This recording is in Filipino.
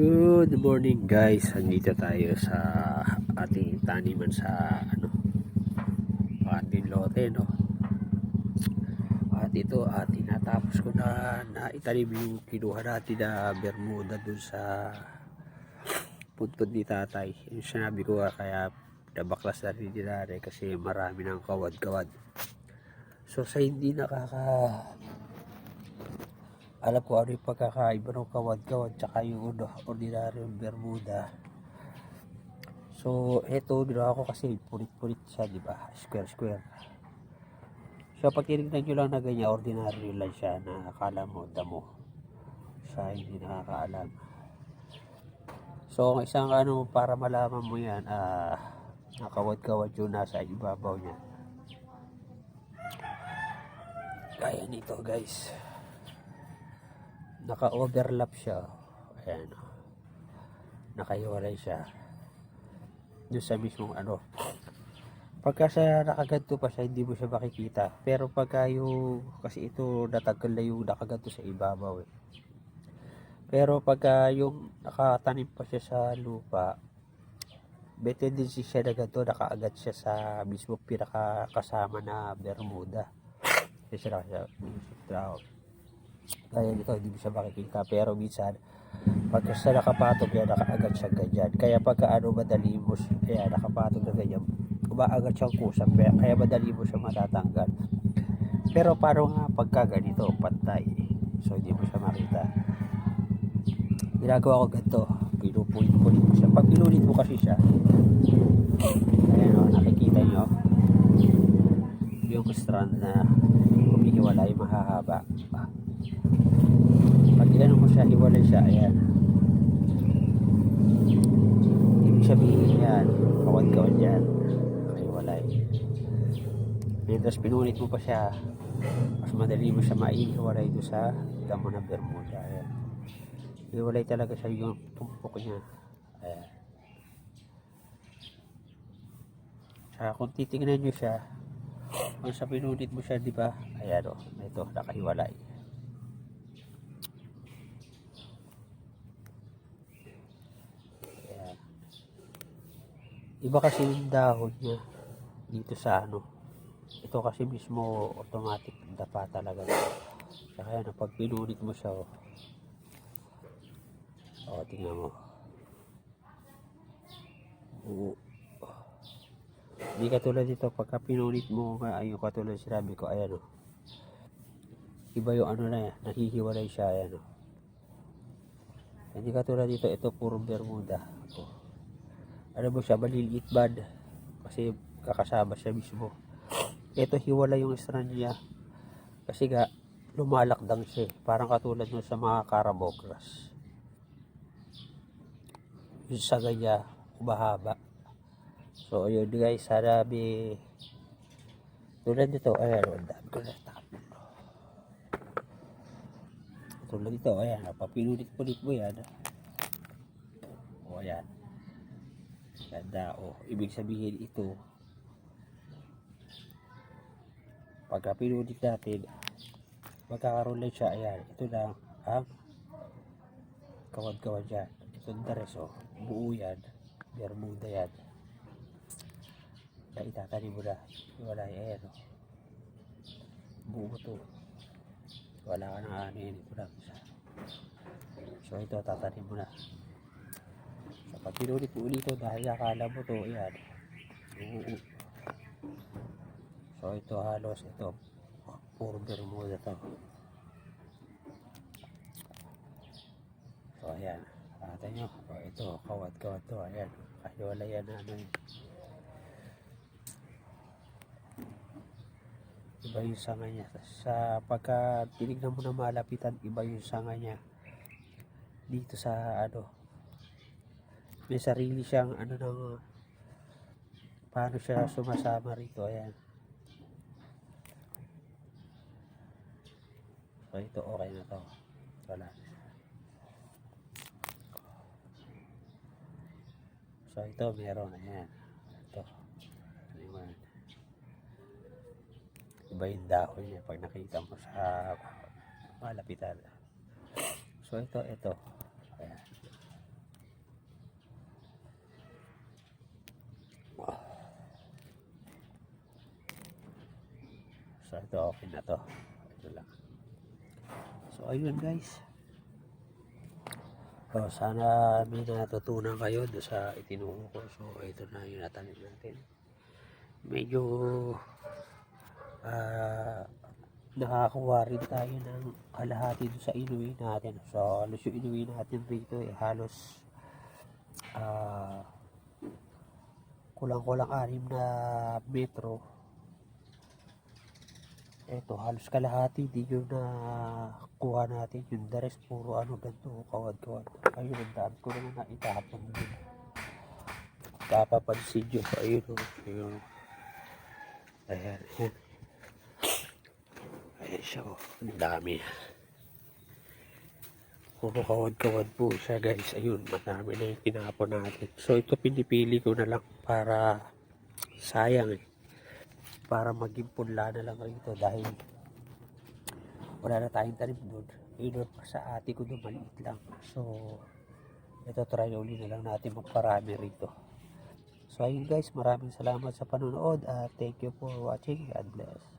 Good morning guys. Andito tayo sa ating taniman sa ano ating lote no. At ito at tinatapos ko na na itanim yung kinuha natin na Bermuda dun sa puntod ni tatay. Yung sinabi ko kaya nabaklas na rin ni nanay kasi marami ng kawad-kawad. So sa hindi nakaka alam ko ano yung pagkakaiba ng kawad-kawad tsaka yung ordinaryong Bermuda. So, ito, ginawa ko kasi pulit-pulit siya, di ba? Square-square. So, pag tinignan nyo lang na ganyan, ordinaryo lang siya na akala mo, damo. Sa hindi nakakaalam. So, ang isang ano, para malaman mo yan, ah, nakawad-kawad yung nasa ibabaw niya. Kaya nito, guys naka-overlap siya. Ayan. Nakahiwalay siya. Doon sa mismong ano. Pagka sa nakaganto pa siya, hindi mo siya makikita. Pero pagka yung, kasi ito natagal na yung nakaganto sa ibabaw eh. Pero pagka yung nakatanim pa siya sa lupa, may tendency siya na ganito, nakaagat siya sa mismo pinakakasama na Bermuda. Kasi siya siya, kaya dito hindi siya makikita. Pero minsan pagka sa nakapatog yan nakaagat siya ganyan. Kaya pagka ano madali mo siya nakapatog na ganyan. Umaagat siyang kusap kaya, kaya madali mo siya matatanggal. Pero paano nga pagka ganito pantay? So hindi mo siya makita. Ginagawa ko ganito. Pinupulit-pulit mo siya. Pag pinulit mo kasi siya ayan o nakikita nyo yung strand na humihiwalay mahahaba pag inano mo siya, hiwalay siya, ayan. Ibig sabihin yan, kawad-kawad yan. Hiwalay. Tapos pinulit mo pa siya, mas madali mo siya maihiwalay doon sa damo na Bermuda. Ayan. Hiwalay talaga siya yung tumpok niya. Ayan. Saka kung titingnan nyo siya, kung sa pinulit mo siya, di ba? Ayan o, ito, nakahiwalay. Ayan. Iba kasi yung dahon niya dito sa ano. Ito kasi mismo automatic dapa talaga. Kaya na pag pinunit mo siya, oh. O, tingnan mo. Oo. Hindi katulad dito, pagka pinunit mo, ayun katulad sinabi ko, ayan o. Iba yung ano na yan, nahihiwalay siya, ayan o. Hindi katulad dito, ito puro Bermuda. O. Ano mo siya, maliliit bad. Kasi kakasama siya mismo. Ito hiwala yung strand niya. Kasi nga, lumalakdang siya. eh. Parang katulad nun sa mga Carabao grass. Yung saga niya, umahaba. So, ayun guys, sana may tulad nito, ayan, ang dami ko na tapon. Tulad nito, ayan, papinulit-pulit mo yan. O, ayan. Ganda, o, ibig sabihin ito, pagka pinulit natin, magkakaroon lang siya, ayan, ito lang, ang kawad-kawad yan. Ito ang dares, o, buo yan, bermuda yan. Na itatanim mo na. Wala yan oh. buo to. Wala ka nang ano yun ito lang isa so ito tatanim mo na so mo ulit ito dahil akala mo to yan buo so ito halos ito puro bermuda to. So ayan. Ata nyo, o ito, kawad-kawad to, ayan. Kasi wala yan na ano yun. iba yung sanga niya. Sa pagka tinignan mo na malapitan iba yung sanga niya. Dito sa ano may sarili siyang ano ng paano siya sumasama rito ayan. So ito okay na to. Wala. So ito meron ayan. Ito. Ayan. Iba yung dahon niya pag nakita mo sa malapitan. So ito, ito. Ayan. Ito okay na to. Ito lang. So ayun guys. So, sana may natutunan kayo doon sa itinuro ko. So ito na yung natanim natin. Medyo ah nakakuha rin tayo ng kalahati doon sa inuwi natin. So halos yung inuwi natin rito eh halos ah kulang-kulang anim na metro. Ito, halos kalahati din yung na kuha natin. Yung rest, puro ano, ganito, kawad-kawad. Ayun, ang dami ko naman na itapon din. Kapapansin nyo, ayun, oh, ayun. Ayan, ayan. Ayan siya, oh. Ang dami. Puro kawad-kawad po siya, guys. Ayun, madami na yung tinapon natin. So, ito pinipili ko na lang para sayang eh para maging punla na lang rito dahil wala na tayong tanim doon. Yun pa sa ate ko doon maliit lang. So, ito try uli na lang natin magparami rito. So, ayun guys, maraming salamat sa panonood at thank you for watching. God bless.